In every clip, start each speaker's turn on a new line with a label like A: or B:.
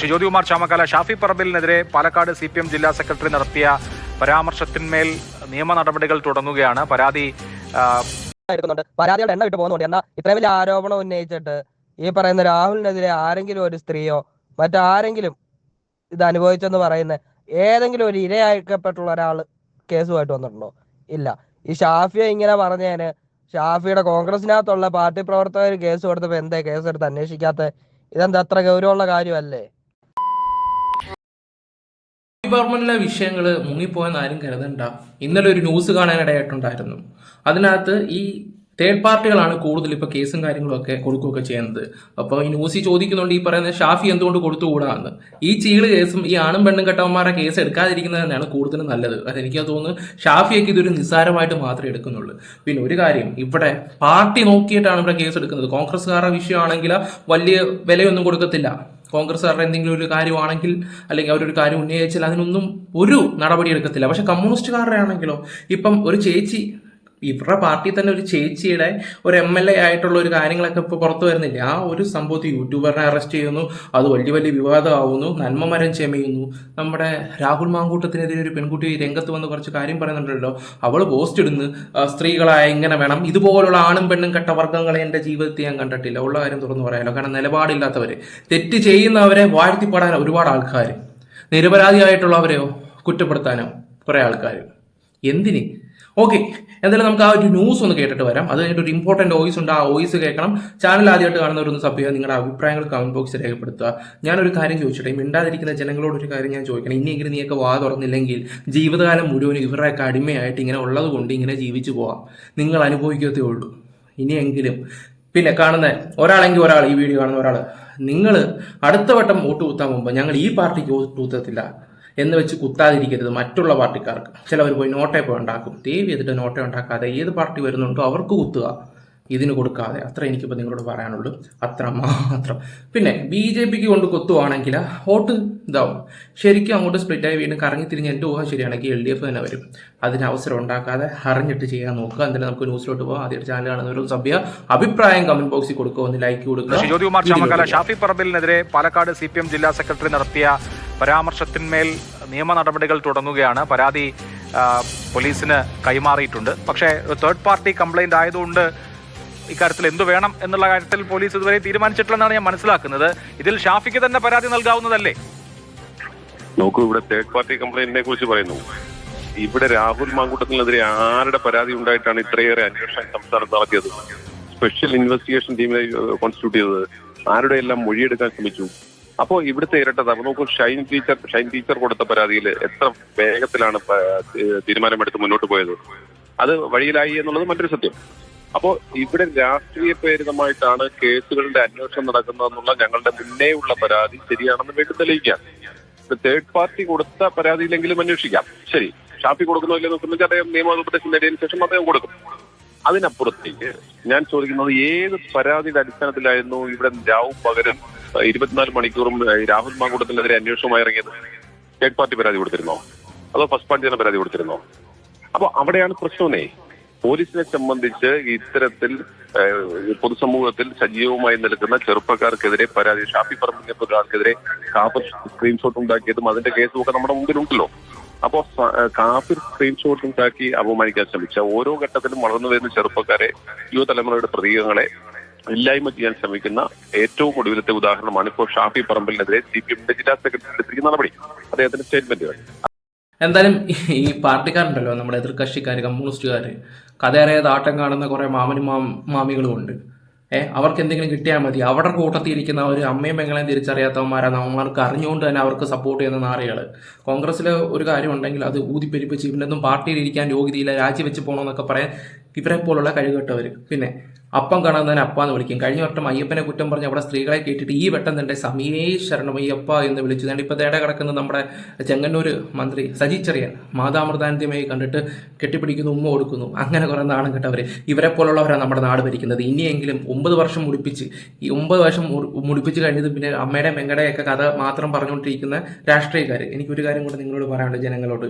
A: ശ്രീ ജ്യോതികുമാർ ചാമക്കാല ഷാഫി പറമ്പിലിനെതിരെ Palakkad C P M ജില്ലാ secretary നടത്തിയ പരാമർശത്തിന്മേൽ നിയമ നടപടികൾ തുടങ്ങുകയാണ്. പരാതി
B: പരാതിയുടെ എണ്ണ ഇട്ട് പോകുന്നുണ്ട്. എന്നാൽ ഇത്രയും വലിയ ആരോപണം ഉന്നയിച്ചിട്ട് ഈ പറയുന്ന രാഹുലിനെതിരെ ആരെങ്കിലും ഒരു സ്ത്രീയോ മറ്റാരെങ്കിലും ഇത് അനുഭവിച്ചെന്ന് പറയുന്ന ഏതെങ്കിലും ഒരു ഇരയാക്കപ്പെട്ടുള്ള ഒരാൾ കേസുമായിട്ട് വന്നിട്ടുണ്ടോ? ഇല്ല. ഈ ഷാഫിയെ ഇങ്ങനെ പറഞ്ഞതിന് ഷാഫിയുടെ കോൺഗ്രസിനകത്തുള്ള പാർട്ടി പ്രവർത്തകർ കേസ് കൊടുത്തപ്പോൾ എന്തേ കേസെടുത്ത് അന്വേഷിക്കാത്ത? ഇതെന്താ അത്ര ഗൗരവമുള്ള കാര്യമല്ലേ?
C: ഡിപ്പാർട്ട്മെന്റിലെ വിഷയങ്ങൾ മുങ്ങിപ്പോയെന്ന് ആരും കരുതണ്ട. ഇന്നലെ ഒരു ന്യൂസ് കാണാനിടയായിട്ടുണ്ടായിരുന്നു അതിനകത്ത് ഈ തേർഡ് പാർട്ടികളാണ് കൂടുതൽ ഇപ്പൊ കേസും കാര്യങ്ങളൊക്കെ കൊടുക്കുകയൊക്കെ ചെയ്യുന്നത്. അപ്പോൾ ഈ ന്യൂസിൽ ചോദിക്കുന്നുണ്ട് ഈ പറയുന്ന ഷാഫി എന്തുകൊണ്ട് കൊടുത്തുകൂടാന്ന്. ഈ ചീൾ കേസും ഈ ആണും പെണ്ണും കെട്ടവന്മാരെ കേസ് എടുക്കാതിരിക്കുന്നത് തന്നെയാണ് കൂടുതലും നല്ലത്. അതെനിക്ക് തോന്നുന്നു ഷാഫിയൊക്കെ ഇതൊരു നിസ്സാരമായിട്ട് മാത്രമേ എടുക്കുന്നുള്ളൂ. പിന്നെ ഒരു കാര്യം ഇവിടെ പാർട്ടി നോക്കിയിട്ടാണ് ഇവിടെ കേസ് എടുക്കുന്നത്. കോൺഗ്രസ്സുകാരുടെ വിഷയമാണെങ്കിൽ വലിയ വിലയൊന്നും കൊടുക്കത്തില്ല. കോൺഗ്രസ്സുകാരുടെ എന്തെങ്കിലും ഒരു കാര്യമാണെങ്കിൽ അല്ലെങ്കിൽ അവരൊരു കാര്യം ഉന്നയിച്ചാൽ അതിനൊന്നും ഒരു നടപടി എടുക്കത്തില്ല പക്ഷെ കമ്മ്യൂണിസ്റ്റുകാരുടെ ആണെങ്കിലോ ഇപ്പം ഒരു ചേച്ചി ഇവരുടെ പാർട്ടി തന്നെ ഒരു ചേച്ചിയുടെ ഒരു എം എൽ എ ആയിട്ടുള്ള ഒരു കാര്യങ്ങളൊക്കെ ഇപ്പോൾ പുറത്തു വരുന്നില്ല? ആ ഒരു സംഭവത്തിൽ യൂട്യൂബറിനെ അറസ്റ്റ് ചെയ്യുന്നു. അത് വലിയ വലിയ വിവാദമാവുന്നു. നന്മമരം ചെമയുന്നു നമ്മുടെ രാഹുൽ മാങ്കൂട്ടത്തിനെതിരെ ഒരു പെൺകുട്ടി രംഗത്ത് വന്ന് കുറച്ച് കാര്യം പറയുന്നുണ്ടല്ലോ. അവൾ പോസ്റ്റ് ഇടുന്നു. സ്ത്രീകളായ ഇങ്ങനെ വേണം. ഇതുപോലുള്ള ആണും പെണ്ണും കെട്ട വർഗങ്ങളെ എന്റെ ജീവിതത്തിൽ ഞാൻ കണ്ടിട്ടില്ല. ഉള്ള കാര്യം തുറന്നു പറയാലോ. കാരണം നിലപാടില്ലാത്തവർ തെറ്റ് ചെയ്യുന്നവരെ വാഴ്ത്തിപ്പാടാൻ ഒരുപാട് ആൾക്കാർ നിരപരാധിയായിട്ടുള്ളവരെയോ കുറ്റപ്പെടുത്താനോ കുറേ ആൾക്കാർ എന്തിന്? ഓക്കെ എന്തായാലും നമുക്ക് ആ ഒരു ന്യൂസ് ഒന്ന് കേട്ടിട്ട് വരാം. അത് കഴിഞ്ഞിട്ട് ഒരു ഇമ്പോർട്ടന്റ് വോയിസ് ഉണ്ട് ആ വോയിസ് കേൾക്കണം. ചാനൽ ആദ്യമായിട്ട് കാണുന്നവരൊന്ന് സബ് ചെയ്യുക നിങ്ങളുടെ അഭിപ്രായങ്ങൾ കമന്റ് ബോക്സിൽ രേഖപ്പെടുത്തുക. ഞാനൊരു കാര്യം ചോദിച്ചിട്ടെ മിണ്ടാതിരിക്കുന്ന ജനങ്ങളോട് ഒരു കാര്യം ഞാൻ ചോദിക്കണം. ഇനിയെങ്കിലും നീയൊക്കെ വാ തുറന്നില്ലെങ്കിൽ ജീവിതകാലം മുഴുവൻ ഇവരുടെയൊക്കെ അടിമയായിട്ട് ഇങ്ങനെ ഉള്ളത് കൊണ്ട് ഇങ്ങനെ ജീവിച്ചു പോവാം. നിങ്ങൾ അനുഭവിക്കത്തേ ഉള്ളൂ. ഇനിയെങ്കിലും പിന്നെ കാണുന്ന ഒരാളെങ്കിൽ ഒരാൾ ഈ വീഡിയോ കാണുന്ന ഒരാൾ. നിങ്ങൾ അടുത്ത വട്ടം വോട്ട് കുത്താൻ മുമ്പ് ഞങ്ങൾ ഈ പാർട്ടിക്ക് വോട്ട് കുത്തത്തില്ല. എന്ന് വെച്ച് കുത്താതിരിക്കരുത് മറ്റുള്ള പാർട്ടിക്കാർക്ക്. ചിലവർ പോയി നോട്ടയൊക്കെ ഉണ്ടാക്കും. ദേവി ചെയ്തിട്ട് നോട്ട ഉണ്ടാക്കാതെ ഏത് പാർട്ടി വരുന്നുണ്ടോ അവർക്ക് കുത്തുക. ഇതിന് കൊടുക്കാതെ. അത്ര എനിക്കിപ്പോൾ നിങ്ങളോട് പറയാനുള്ളൂ. അത്ര മാത്രം. പിന്നെ ബി ജെ പിക്ക് കൊണ്ട് കൊത്തുവാണെങ്കിൽ വോട്ട് ഇതാവും. ശരിക്കും അങ്ങോട്ട് സ്പ്ലിറ്റായി വീണ്ടും കറങ്ങി തിരിഞ്ഞ് എന്റെ ഊഹം ശരിയാണെങ്കിൽ എൽ ഡി എഫ് തന്നെ വരും. അതിന് അവസരം ഉണ്ടാക്കാതെ അറിഞ്ഞിട്ട് ചെയ്യാൻ നോക്കുക. എന്തായാലും നമുക്ക് ന്യൂസിലോട്ട് പോകാം ആദ്യത്തെ ചാനൽ കാണുന്നവരും സഭ്യ അഭിപ്രായം കമന്റ് ബോക്സിൽ കൊടുക്കുക. ഒന്ന് ലൈക്ക് കൊടുക്കുക.
A: ജ്യോതികുമാർ ചാമക്കാല ഷാഫി പറമ്പിലിനെതിരെ പാലക്കാട് സി പി എം ജില്ലാ സെക്രട്ടറി നടത്തിയ പരാമർശത്തിന്മേൽ നിയമ നടപടികൾ തുടങ്ങുകയാണ്. പരാതി പോലീസിന് കൈമാറിയിട്ടുണ്ട്. പക്ഷേ തേർഡ് പാർട്ടി കംപ്ലൈന്റ് ആയതുകൊണ്ട് ഇക്കാര്യത്തിൽ എന്തു വേണം എന്നുള്ള കാര്യത്തിൽ പോലീസ് ഇതുവരെ തീരുമാനിച്ചിട്ടില്ലെന്നാണ് ഞാൻ മനസ്സിലാക്കുന്നത്. ഇതിൽ ഷാഫിക്ക് തന്നെ പരാതി നൽകാവുന്നതല്ലേ?
D: നോക്കൂ ഇവിടെ തേർഡ് പാർട്ടി കംപ്ലൈന്റിനെ കുറിച്ച് പറയുന്നു. ഇവിടെ രാഹുൽ മാങ്കൂട്ടത്തിനെതിരെ ആരുടെ പരാതി ഉണ്ടായിട്ടാണ് ഇത്രയേറെ അന്വേഷണം സംസ്ഥാനത്ത് നടത്തിയത്? സ്പെഷ്യൽ ഇൻവെസ്റ്റിഗേഷൻ ടീമിനെ കോൺസ്റ്റിറ്റ്യൂട്ട് ചെയ്തത്. ആരുടെ എല്ലാം മൊഴിയെടുക്കാൻ ശ്രമിച്ചു? അപ്പോ ഇവിടുത്തെ ഇരട്ടത അപ്പൊ നോക്കൂ ഷൈൻ ടീച്ചർ ഷൈൻ ടീച്ചർ കൊടുത്ത പരാതിയിൽ എത്ര വേഗത്തിലാണ് തീരുമാനമെടുത്ത് മുന്നോട്ട് പോയത്? അത് വഴിയിലായി എന്നുള്ളത് മറ്റൊരു സത്യം. അപ്പോ ഇവിടെ രാഷ്ട്രീയ പ്രേരിതമായിട്ടാണ് കേസുകളുടെ അന്വേഷണം നടക്കുന്നതെന്നുള്ള ഞങ്ങളുടെ മുന്നേ ഉള്ള പരാതി ശരിയാണെന്ന് വീണ്ടും തെളിയിക്കാം. തേർഡ് പാർട്ടി കൊടുത്ത പരാതിയിലെങ്കിലും അന്വേഷിക്കാം. ശരി. ഷാഫി കൊടുക്കുന്നോ ഇല്ലെന്ന് സംബന്ധിച്ച് അദ്ദേഹം നിയമോപദേശം നേടിയതിനു ശേഷം അദ്ദേഹം കൊടുക്കും. അതിനപ്പുറത്തേക്ക് ഞാൻ ചോദിക്കുന്നത് ഏത് പരാതിയുടെ അടിസ്ഥാനത്തിലായിരുന്നു ഇവിടെ രാവും പകരം ഇരുപത്തിനാല് മണിക്കൂറും രാഹുൽ മാങ്കൂട്ടത്തിനെതിരെ അന്വേഷണമായി ഇറങ്ങിയത്? തേർഡ് പാർട്ടി പരാതി കൊടുത്തിരുന്നോ? അതോ ഫസ്റ്റ് പാർട്ടി തന്നെ പരാതി കൊടുത്തിരുന്നോ? അപ്പൊ അവിടെയാണ് പ്രശ്നമേ. പോലീസിനെ സംബന്ധിച്ച് ഇത്തരത്തിൽ പൊതുസമൂഹത്തിൽ സജീവമായി നിൽക്കുന്ന ചെറുപ്പക്കാർക്കെതിരെ പരാതി ഷാഫി പറമ്പിനെ പോലെ ഒരാൾക്കെതിരെ കാപ്പർ സ്ക്രീൻഷോട്ട് ഉണ്ടാക്കിയതും അതിന്റെ കേസും ഒക്കെ നമ്മുടെ മുമ്പിലുണ്ടല്ലോ. അപ്പോ കാഫിർ സ്ക്രീൻഷോട്ട് ഉണ്ടാക്കി അപമാനിക്കാൻ ശ്രമിച്ച ഓരോ ഘട്ടത്തിലും വളർന്നു വരുന്ന ചെറുപ്പക്കാരെ യുവതലമുറയുടെ പ്രതീകങ്ങളെ ഇല്ലായ്മ ചെയ്യാൻ ശ്രമിക്കുന്ന ഏറ്റവും ഒടുവിലത്തെ ഉദാഹരണമാണ് ഇപ്പോൾ ഷാഫി പറമ്പലിനെതിരെ സി പി എമ്മിന്റെ ജില്ലാ സെക്രട്ടറി എടുത്തിരിക്കുന്ന നടപടി. അദ്ദേഹത്തിന്റെ സ്റ്റേറ്റ്മെന്റുകൾ
C: എന്തായാലും ഈ പാർട്ടിക്കാരുണ്ടല്ലോ നമ്മുടെ എതിർ കക്ഷിക്കാർ കമ്മ്യൂണിസ്റ്റുകാർ കഥയറിയാതെ ആട്ടം കാണുന്ന കുറെ മാമനും മാമികളും ഉണ്ട്. ഏ അവർക്ക് എന്തെങ്കിലും കിട്ടിയാൽ മതി. അവിടെ കൂട്ടത്തിൽ ഇരിക്കുന്ന ഒരു അമ്മയും പെങ്ങളെയും തിരിച്ചറിയാത്തവന്മാരാണ് അവന്മാർക്ക് അറിഞ്ഞുകൊണ്ട് തന്നെ അവർക്ക് സപ്പോർട്ട് ചെയ്യുന്ന നാറികൾ കോൺഗ്രസ്സിൽ ഒരു കാര്യം ഉണ്ടെങ്കിൽ അത് ഊതിപ്പെരിപ്പിച്ച് ഇവനൊന്നും പാർട്ടിയിൽ ഇരിക്കാൻ യോഗ്യതയില്ല രാജിവെച്ച് പോകണമെന്നൊക്കെ പറയാൻ ഇവരെ പോലുള്ള കഴികെട്ടവർ പിന്നെ അപ്പം കാണുന്നതിന് അപ്പാന്ന് വിളിക്കും. കഴിഞ്ഞ വട്ടം അയ്യപ്പനെ കുറ്റം പറഞ്ഞ് അവിടെ സ്ത്രീകളെ കേട്ടിട്ട് ഈ വട്ടം തന്നെ സമയേ അയ്യപ്പ എന്ന് വിളിച്ചു. ഞാൻ ഇപ്പോൾ തേടെ കിടക്കുന്ന നമ്മുടെ ചെങ്ങന്നൂർ മന്ത്രി സജി ചെറിയാൻ. കണ്ടിട്ട് കെട്ടിപ്പിടിക്കുന്നു ഉമ്മ കൊടുക്കുന്നു. അങ്ങനെ കുറേ നാണം കെട്ടവർ ഇവരെ പോലുള്ളവരാണ് നമ്മുടെ നാട് ഭരിക്കുന്നത്. ഇനിയെങ്കിലും ഒമ്പത് വർഷം മുടിപ്പിച്ച് ഈ ഒമ്പത് വർഷം മുടി- മുടിപ്പിച്ച് കഴിഞ്ഞത് പിന്നെ അമ്മയുടെ വെങ്കടയൊക്കെ കഥ മാത്രം പറഞ്ഞുകൊണ്ടിരിക്കുന്ന രാഷ്ട്രീയക്കാർ എനിക്കൊരു കാര്യം കൂടെ നിങ്ങളോട് പറയാനുണ്ട് ജനങ്ങളോട്.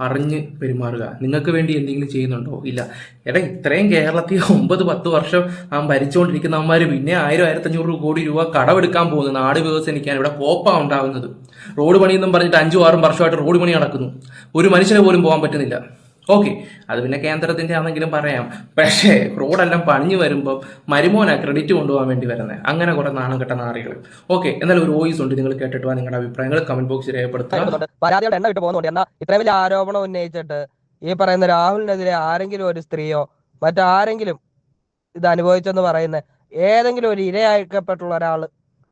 C: അറിഞ്ഞ് പെരുമാറുക. നിങ്ങൾക്ക് വേണ്ടി എന്തെങ്കിലും ചെയ്യുന്നുണ്ടോ? ഇല്ല. എടാ ഇത്രയും കേരളത്തിൽ ഒമ്പത് പത്ത് വർഷം ആ ഭരിച്ചുകൊണ്ടിരിക്കുന്ന അമ്മമാർ പിന്നെ ആയിരം ആയിരത്തഞ്ഞൂറ് കോടി രൂപ കടമെടുക്കാൻ പോകുന്നു നാട് വികസനിക്കാൻ ഇവിടെ കോപ്പ ഉണ്ടാകുന്നത് റോഡ് പണിയെന്നും പറഞ്ഞിട്ട് അഞ്ചും ആറും വർഷമായിട്ട് റോഡ് പണി നടക്കുന്നു. ഒരു മനുഷ്യനെ പോലും പോകാൻ പറ്റുന്നില്ല. ഓക്കെ അത് പിന്നെ കേന്ദ്രത്തിന്റെ ആണെങ്കിലും പറയാം. പക്ഷേ റോഡെല്ലാം പണിഞ്ഞു വരുമ്പോൾ മരുമോന ക്രെഡിറ്റ് കൊണ്ടുപോകാൻ വേണ്ടി വരുന്നത് അങ്ങനെ കുറെ നാണം കെട്ട നാറികൾ ഓക്കെ എന്നാലും ഒരു വോയിസ് ഉണ്ട് നിങ്ങൾ കേട്ടിട്ട് നിങ്ങളുടെ അഭിപ്രായങ്ങൾ കമന്റ് ബോക്സിൽ രേഖപ്പെടുത്തുക.
B: പരാതികളുടെ വിട്ട് വലിയ ആരോപണം ഉന്നയിച്ചിട്ട് ഈ പറയുന്ന രാഹുലിനെതിരെ ആരെങ്കിലും ഒരു സ്ത്രീയോ മറ്റാരെങ്കിലും ഇത് അനുഭവിച്ചെന്ന് പറയുന്ന ഏതെങ്കിലും ഒരു ഇരയാക്കപ്പെട്ടുള്ള ഒരാൾ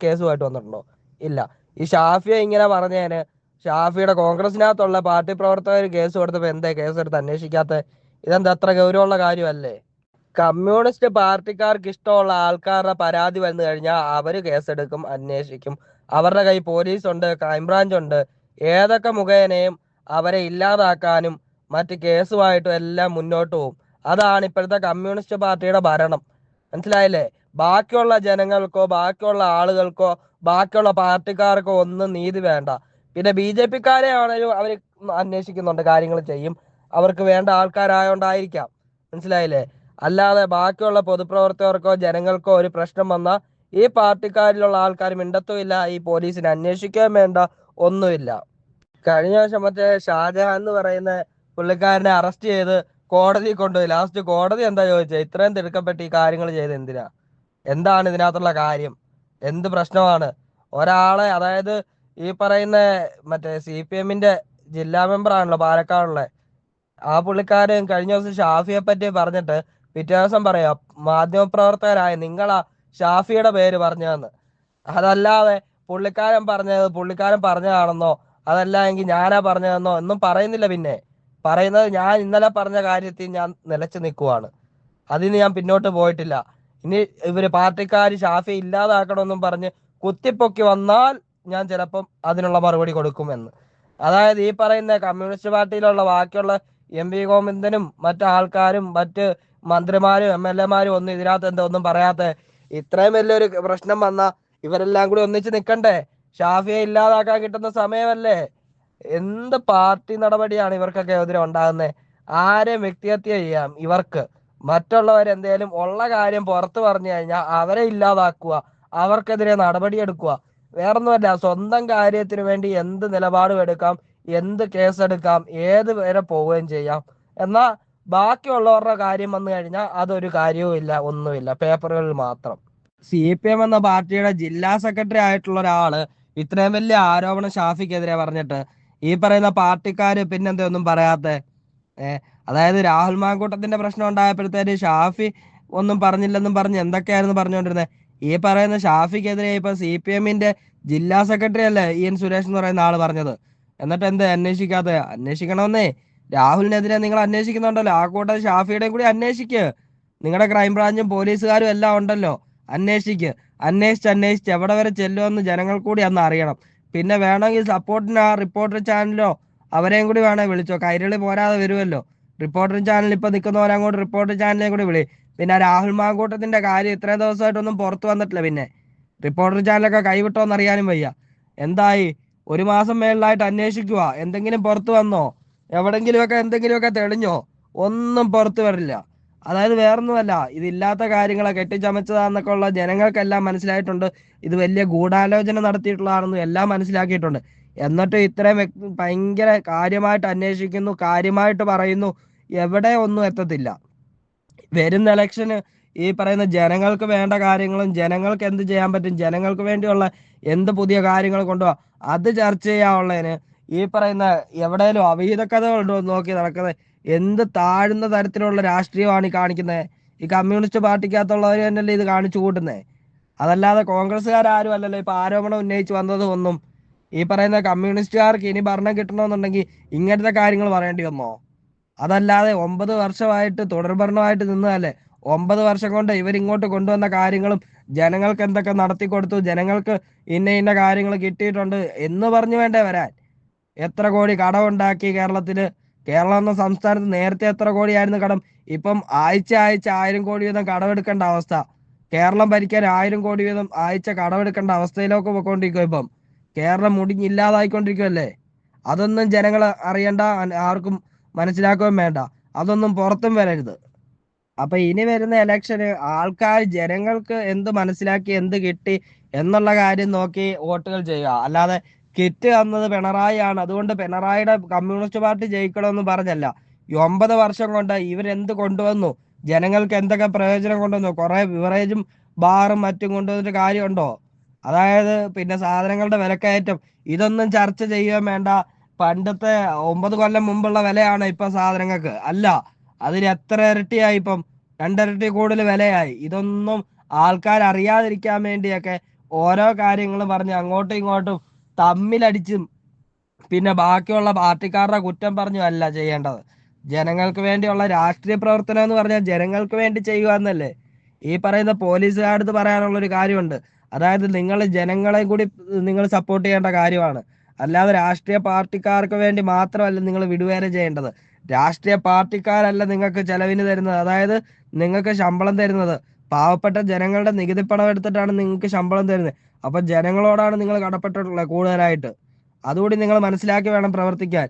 B: കേസുമായിട്ട് വന്നിട്ടുണ്ടോ? ഇല്ല. ഈ ഷാഫിയ ഇങ്ങനെ പറഞ്ഞതിന് ഷാഫിയുടെ കോൺഗ്രസിനകത്തുള്ള പാർട്ടി പ്രവർത്തകർ കേസ് കൊടുത്തപ്പോ എന്താ കേസ് എടുത്ത് അന്വേഷിക്കാത്ത? ഇതെന്താ അത്ര ഗൗരവമുള്ള കാര്യമല്ലേ? കമ്മ്യൂണിസ്റ്റ് പാർട്ടിക്കാർക്ക് ഇഷ്ടമുള്ള ആൾക്കാരുടെ പരാതി വന്നു കഴിഞ്ഞാൽ അവർ കേസെടുക്കും അന്വേഷിക്കും. അവരുടെ കൈ പോലീസ് ഉണ്ട് ക്രൈംബ്രാഞ്ച് ഉണ്ട് ഏതൊക്കെ മുഖേനയും അവരെ ഇല്ലാതാക്കാനും മറ്റ് കേസുമായിട്ടും എല്ലാം മുന്നോട്ട് പോകും അതാണ് ഇപ്പോഴത്തെ കമ്മ്യൂണിസ്റ്റ് പാർട്ടിയുടെ ഭരണം. മനസ്സിലായില്ലേ? ബാക്കിയുള്ള ജനങ്ങൾക്കോ ബാക്കിയുള്ള ആളുകൾക്കോ ബാക്കിയുള്ള പാർട്ടിക്കാർക്കോ ഒന്നും നീതി വേണ്ട. പിന്നെ ബി ജെ പിക്കാരെ ആണെങ്കിലും അവർ അന്വേഷിക്കുന്നുണ്ട് കാര്യങ്ങൾ ചെയ്യും. അവർക്ക് വേണ്ട ആൾക്കാരായോണ്ടായിരിക്കാം. മനസ്സിലായില്ലേ? അല്ലാതെ ബാക്കിയുള്ള പൊതുപ്രവർത്തകർക്കോ ജനങ്ങൾക്കോ ഒരു പ്രശ്നം വന്നാൽ ഈ പാർട്ടിക്കാരിലുള്ള ആൾക്കാർ മിണ്ടത്തുമില്ല ഈ പോലീസിനെ അന്വേഷിക്കാൻ വേണ്ട ഒന്നുമില്ല. കഴിഞ്ഞ വർഷം മറ്റേ ഷാജഹാൻ എന്ന് പറയുന്ന പുള്ളിക്കാരനെ അറസ്റ്റ് ചെയ്ത് കോടതി കൊണ്ടുപോയി. ലാസ്റ്റ് കോടതി എന്താ ചോദിച്ചത് ഇത്രയും തിടുക്കപ്പെട്ട് ഈ കാര്യങ്ങൾ ചെയ്ത് എന്തിനാ? എന്താണ് ഇതിനകത്തുള്ള കാര്യം? എന്ത് പ്രശ്നമാണ്? ഒരാളെ അതായത് ഈ പറയുന്ന മറ്റേ സി പി എമ്മിന്റെ ജില്ലാ മെമ്പർ ആണല്ലോ പാലക്കാടുള്ള. ആ പുള്ളിക്കാരൻ കഴിഞ്ഞ ദിവസം ഷാഫിയെ പറ്റി പറഞ്ഞിട്ട് പിറ്റേ ദിവസം പറയാ മാധ്യമപ്രവർത്തകരായ നിങ്ങളാ ഷാഫിയുടെ പേര് പറഞ്ഞതെന്ന്. അതല്ലാതെ പുള്ളിക്കാരൻ പറഞ്ഞത് പുള്ളിക്കാരൻ പറഞ്ഞതാണെന്നോ അതല്ല എങ്കിൽ ഞാനാ പറഞ്ഞതെന്നോ ഒന്നും പറയുന്നില്ല പിന്നെ. പറയുന്നത് ഞാൻ ഇന്നലെ പറഞ്ഞ കാര്യത്തിൽ ഞാൻ നിലച്ചു നിൽക്കുവാണ്. അതിന് ഞാൻ പിന്നോട്ട് പോയിട്ടില്ല. ഇനി ഇവർ പാർട്ടിക്കാർ ഷാഫി ഇല്ലാതാക്കണമെന്നും പറഞ്ഞ് കുത്തിപ്പൊക്കി വന്നാൽ ഞാൻ ചിലപ്പം അതിനുള്ള മറുപടി കൊടുക്കുമെന്ന്. അതായത് ഈ പറയുന്ന കമ്മ്യൂണിസ്റ്റ് പാർട്ടിയിലുള്ള ബാക്കിയുള്ള എം വി ഗോവിന്ദനും മറ്റു ആൾക്കാരും മറ്റ് മന്ത്രിമാരും എം എൽ എമാരും ഒന്നും ഇതിനകത്ത് എന്താ ഒന്നും പറയാത്ത ഇത്രയും വലിയൊരു പ്രശ്നം വന്ന ഇവരെല്ലാം കൂടി ഒന്നിച്ച് നിൽക്കണ്ടേ ഷാഫിയെ ഇല്ലാതാക്കാൻ കിട്ടുന്ന സമയമല്ലേ? എന്ത് പാർട്ടി നടപടിയാണ് ഇവർക്കൊക്കെ എതിരെ ഉണ്ടാകുന്നത് ആരെയും വ്യക്തിഹത്യ ചെയ്യാം ഇവർക്ക്? മറ്റുള്ളവരെന്തേലും ഉള്ള കാര്യം പുറത്തു പറഞ്ഞു കഴിഞ്ഞാൽ അവരെ ഇല്ലാതാക്കുക അവർക്കെതിരെ നടപടിയെടുക്കുക വേറൊന്നുമല്ല സ്വന്തം കാര്യത്തിന് വേണ്ടി എന്ത് നിലപാടും എടുക്കാം എന്ത് കേസെടുക്കാം ഏത് വരെ പോവുകയും ചെയ്യാം. എന്നാ ബാക്കിയുള്ളവരുടെ കാര്യം വന്നു കഴിഞ്ഞാൽ അതൊരു കാര്യവും ഇല്ല ഒന്നുമില്ല പേപ്പറുകളിൽ മാത്രം. സി പി എം എന്ന പാർട്ടിയുടെ ജില്ലാ സെക്രട്ടറി ആയിട്ടുള്ള ഒരാൾ ഇത്രയും വലിയ ആരോപണം ഷാഫിക്കെതിരെ പറഞ്ഞിട്ട് ഈ പറയുന്ന പാർട്ടിക്കാര് പിന്നെന്താ ഒന്നും പറയാത്തെ? അതായത് രാഹുൽ മാങ്കൂട്ടത്തിന്റെ പ്രശ്നം ഉണ്ടായപ്പോഴത്തേന് ഷാഫി ഒന്നും പറഞ്ഞില്ലെന്നും പറഞ്ഞ് എന്തൊക്കെയായിരുന്നു പറഞ്ഞുകൊണ്ടിരുന്നത് ഈ പറയുന്ന ഷാഫിക്കെതിരെ ഇപ്പൊ സി പി എമ്മിന്റെ ജില്ലാ സെക്രട്ടറി അല്ലേ ഇ എൻ സുരേഷ് എന്ന് പറയുന്ന ആൾ പറഞ്ഞത്. എന്നിട്ട് എന്ത് അന്വേഷിക്കാത്ത? അന്വേഷിക്കണമെന്നേ. രാഹുലിനെതിരെ നിങ്ങൾ അന്വേഷിക്കുന്നുണ്ടല്ലോ. ആ കൂട്ടം ഷാഫിയുടെയും കൂടി അന്വേഷിക്ക്. നിങ്ങളുടെ ക്രൈംബ്രാഞ്ചും പോലീസുകാരും എല്ലാം ഉണ്ടല്ലോ. അന്വേഷിക്ക്. അന്വേഷിച്ച് അന്വേഷിച്ച് എവിടെ വരെ ചെല്ലുമെന്ന് ജനങ്ങൾ കൂടി അന്ന് അറിയണം. പിന്നെ വേണമെങ്കിൽ സപ്പോർട്ടിന് ആ റിപ്പോർട്ടർ ചാനലോ അവരെയും കൂടി വേണേ വിളിച്ചോ. കൈരളി പോരാതെ വരുമല്ലോ റിപ്പോർട്ടർ ചാനൽ ഇപ്പൊ നിൽക്കുന്നവരെ അങ്ങോട്ട് റിപ്പോർട്ടർ ചാനലിനെ കൂടി വിളി. പിന്നെ രാഹുൽ മാങ്കൂട്ടത്തിന്റെ കാര്യം ഇത്രയും ദിവസമായിട്ടൊന്നും പുറത്തു വന്നിട്ടില്ല പിന്നെ. റിപ്പോർട്ടർ ചാനലൊക്കെ കൈവിട്ടോന്ന് അറിയാനും വയ്യ. എന്തായി? ഒരു മാസം മേളിലായിട്ട് അന്വേഷിക്കുക എന്തെങ്കിലും പുറത്തു വന്നോ? എവിടെങ്കിലുമൊക്കെ എന്തെങ്കിലുമൊക്കെ തെളിഞ്ഞോ? ഒന്നും പുറത്തു വരില്ല. അതായത് വേറൊന്നുമല്ല. ഇതില്ലാത്ത കാര്യങ്ങളെ കെട്ടിച്ചമച്ചതാന്നൊക്കെ ഉള്ള ജനങ്ങൾക്കെല്ലാം മനസ്സിലായിട്ടുണ്ട്. ഇത് വലിയ ഗൂഢാലോചന നടത്തിയിട്ടുള്ളതാണെന്നും എല്ലാം മനസ്സിലാക്കിയിട്ടുണ്ട്. എന്നിട്ട് ഇത്രയും ഭയങ്കര കാര്യമായിട്ട് അന്വേഷിക്കുന്നു കാര്യമായിട്ട് പറയുന്നു. എവിടെ ഒന്നും എത്തത്തില്ല. വരുന്ന ഇലക്ഷന് ഈ പറയുന്ന ജനങ്ങൾക്ക് വേണ്ട കാര്യങ്ങളും ജനങ്ങൾക്ക് എന്ത് ചെയ്യാൻ പറ്റും? ജനങ്ങൾക്ക് വേണ്ടിയുള്ള എന്ത് പുതിയ കാര്യങ്ങൾ കൊണ്ടുപോവാ അത് ചർച്ച ചെയ്യാനുള്ളതിന് ഈ പറയുന്ന എവിടെയും അവിഹിത എന്ന് നോക്കി നടക്കുന്നത്? എന്ത് താഴ്ന്ന തരത്തിലുള്ള രാഷ്ട്രീയമാണ് ഈ കാണിക്കുന്നത്? ഈ കമ്മ്യൂണിസ്റ്റ് പാർട്ടിക്കകത്തുള്ളവർ തന്നെയല്ലേ ഇത് കാണിച്ചു കൂട്ടുന്നത് അതല്ലാതെ കോൺഗ്രസ്സുകാരും അല്ലല്ലോ ഇപ്പൊ ആരോപണം ഉന്നയിച്ച് വന്നത് ഒന്നും. ഈ പറയുന്ന കമ്മ്യൂണിസ്റ്റുകാർക്ക് ഇനി ഭരണം കിട്ടണമെന്നുണ്ടെങ്കിൽ ഇങ്ങനത്തെ കാര്യങ്ങൾ പറയേണ്ടി വന്നോ? അതല്ലാതെ ഒമ്പത് വർഷമായിട്ട് തുടർഭരണമായിട്ട് നിന്നതല്ലേ? ഒമ്പത് വർഷം കൊണ്ട് ഇവരിങ്ങോട്ട് കൊണ്ടുവന്ന കാര്യങ്ങളും ജനങ്ങൾക്ക് എന്തൊക്കെ നടത്തി കൊടുത്തു ജനങ്ങൾക്ക് ഇന്ന ഇന്ന കാര്യങ്ങൾ കിട്ടിയിട്ടുണ്ട് എന്ന് പറഞ്ഞു വേണ്ടേ വരാൻ? എത്ര കോടി കടമുണ്ടാക്കി കേരളത്തിൽ കേരളം എന്ന സംസ്ഥാനത്ത് നേരത്തെ എത്ര കോടിയായിരുന്നു കടം? ഇപ്പം ആഴ്ച ആഴ്ച ആയിരം കോടി വീതം കടമെടുക്കേണ്ട അവസ്ഥ. കേരളം ഭരിക്കാൻ ആയിരം കോടി വീതം ആഴ്ച കടമെടുക്കേണ്ട അവസ്ഥയിലേക്ക് പോയിക്കൊണ്ടിരിക്കും ഇപ്പം. കേരളം മുടിഞ്ഞില്ലാതായിക്കൊണ്ടിരിക്കുമല്ലേ അതൊന്നും ജനങ്ങൾ അറിയണ്ട. ആർക്കും മനസ്സിലാക്കുകയും വേണ്ട. അതൊന്നും പുറത്തും വരരുത്. അപ്പൊ ഇനി വരുന്ന ഇലക്ഷന് ആൾക്കാർ ജനങ്ങൾക്ക് എന്ത് മനസ്സിലാക്കി എന്ത് കിട്ടി എന്നുള്ള കാര്യം നോക്കി വോട്ടുകൾ ചെയ്യുക. അല്ലാതെ കിറ്റ് തന്നത് പിണറായി ആണ് അതുകൊണ്ട് പിണറായിയുടെ കമ്മ്യൂണിസ്റ്റ് പാർട്ടി ജയിക്കണമെന്ന് പറഞ്ഞല്ല. ഒമ്പത് വർഷം കൊണ്ട് ഇവരെന്ത് കൊണ്ടുവന്നു? ജനങ്ങൾക്ക് എന്തൊക്കെ പ്രയോജനം കൊണ്ടുവന്നു? കുറെ ബിവറേജും ബാറും മറ്റും കൊണ്ടുവന്നിട്ട് കാര്യമുണ്ടോ? അതായത് പിന്നെ സാധനങ്ങളുടെ വിലക്കയറ്റം. ഇതൊന്നും ചർച്ച ചെയ്യുകയും വേണ്ട. പണ്ടത്തെ ഒമ്പത് കൊല്ലം മുമ്പുള്ള വിലയാണ് ഇപ്പൊ സാധനങ്ങൾക്ക്. അല്ല അതിന് എത്ര ഇരട്ടിയായി ഇപ്പം? രണ്ടിരട്ടി കൂടുതൽ വിലയായി. ഇതൊന്നും ആൾക്കാർ അറിയാതിരിക്കാൻ വേണ്ടിയൊക്കെ ഓരോ കാര്യങ്ങൾ പറഞ്ഞ് അങ്ങോട്ടും ഇങ്ങോട്ടും തമ്മിലടിച്ചും പിന്നെ ബാക്കിയുള്ള പാർട്ടിക്കാരുടെ കുറ്റം പറഞ്ഞു അല്ല ചെയ്യേണ്ടത്. ജനങ്ങൾക്ക് വേണ്ടിയുള്ള രാഷ്ട്രീയ പ്രവർത്തനം എന്ന് പറഞ്ഞാൽ ജനങ്ങൾക്ക് വേണ്ടി ചെയ്യുക എന്നല്ലേ? ഈ പറയുന്ന പോലീസുകാരടുത്ത് പറയാനുള്ള ഒരു കാര്യമുണ്ട്. അതായത് നിങ്ങൾ ജനങ്ങളെ കൂടി നിങ്ങൾ സപ്പോർട്ട് ചെയ്യേണ്ട കാര്യമാണ്. അല്ലാതെ രാഷ്ട്രീയ പാർട്ടിക്കാർക്ക് വേണ്ടി മാത്രമല്ല നിങ്ങൾ വിടുവേല ചെയ്യേണ്ടത്. രാഷ്ട്രീയ പാർട്ടിക്കാരല്ല നിങ്ങൾക്ക് ചെലവിന് തരുന്നത്. അതായത് നിങ്ങൾക്ക് ശമ്പളം തരുന്നത്. പാവപ്പെട്ട ജനങ്ങളുടെ നികുതി പണം എടുത്തിട്ടാണ് നിങ്ങൾക്ക് ശമ്പളം തരുന്നത്. അപ്പൊ ജനങ്ങളോടാണ് നിങ്ങൾ കടപ്പെട്ടിട്ടുള്ളത് കൂടുതലായിട്ട്. അതുകൂടി നിങ്ങൾ മനസ്സിലാക്കി വേണം പ്രവർത്തിക്കാൻ.